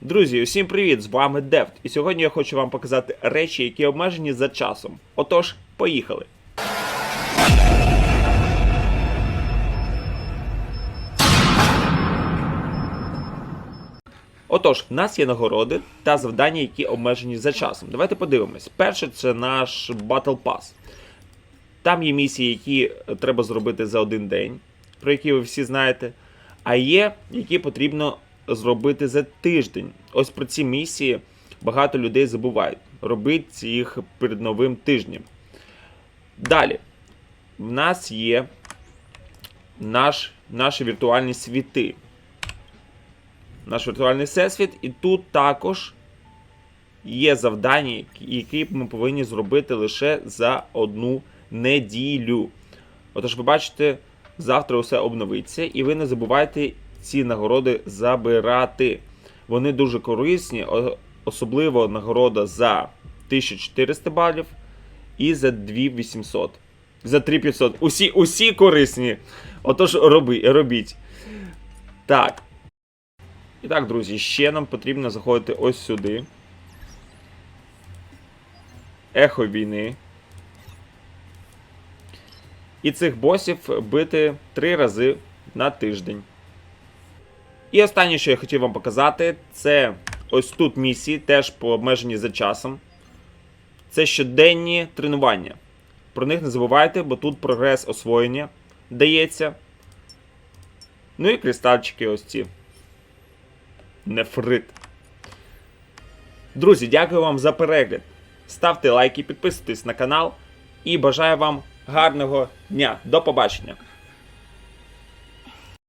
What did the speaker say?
Друзі, усім привіт! З вами Девт. І сьогодні я хочу вам показати речі, які обмежені за часом. Отож, поїхали! Отож, в нас є нагороди та завдання, які обмежені за часом. Давайте подивимось. Перше, це наш Battle Pass. Там є місії, які треба зробити за один день, про які ви всі знаєте. А є, які потрібно зробити за тиждень. Ось про ці місії багато людей забувають. Робіть їх перед новим тижнем. Далі, в нас є наш, наші віртуальні світи. Наш віртуальний всесвіт, і тут також є завдання, які ми повинні зробити лише за одну неділю. Отож, ви бачите, завтра усе обновиться, і ви не забувайте ці нагороди забирати. Вони дуже корисні, особливо нагорода за 1400 балів і за 2800. За 3500. Усі, усі корисні. Отож, роби, робіть. Так. І так, друзі, ще нам потрібно заходити ось сюди. Ехо війни. І цих босів бити три рази на тиждень. І останнє, що я хотів вам показати, це ось тут місії, теж по обмеженні за часом. Це щоденні тренування. Про них не забувайте, бо тут прогрес освоєння дається. Ну і кристальчики ось ці. Нефрит. Друзі, дякую вам за перегляд. Ставте лайки, підписуйтесь на канал і бажаю вам гарного дня. До побачення!